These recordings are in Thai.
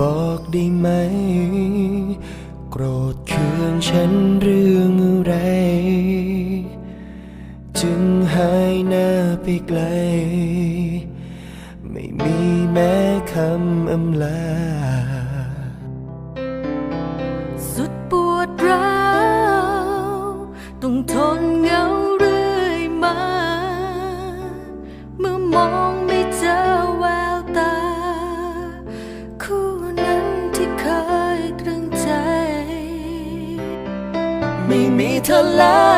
บอกได้ไหม โกรธเคืองฉันเรื่องอะไร จึงหายหน้าไปไกล ไม่มีแม้คำอำลา สุดปวดร้าว ต้องทนเหงา เธอแล้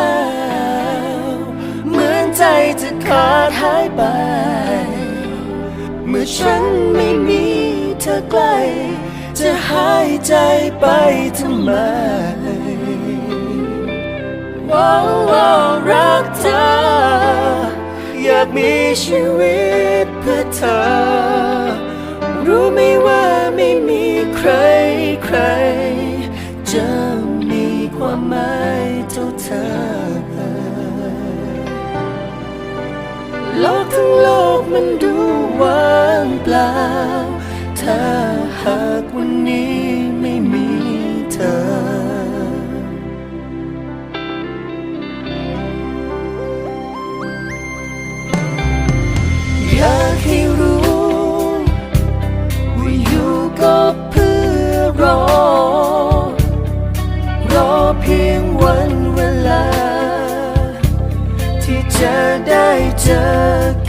ว เหมือนใจจะขาดหายไป เมื่อฉันไม่มีเธอใกล้ จะหายใจไปทำไมว้าวว้ารักเธอ อยากมีชีวิตเพื่อเธอ โลกทั้งโลกมันดูว่างเปล่า ถ้าหากวันนี้ไม่มีเธอ เจอ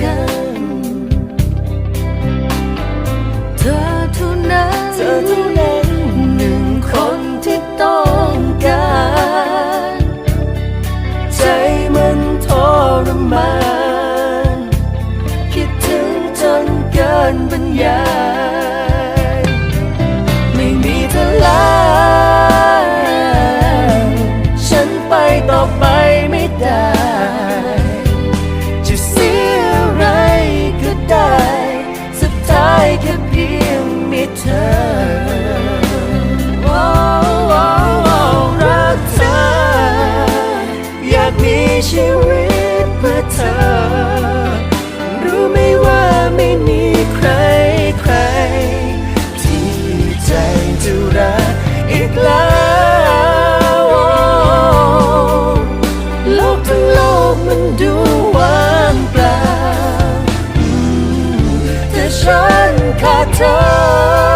กัน เธอเท่านั้นเธอเท่านั้นหนึ่งคนที่ต้องการ ใจมันทรมาน คิดถึงจนเกินบรรยาย ชีวิตเพื่อเธอ รู้ไหมว่าไม่มีใครใคร ที่ใจจะรักอีกแล้วโลกทั้งโลกมันดูว่างเปล่าแต่ฉันขาดเธอ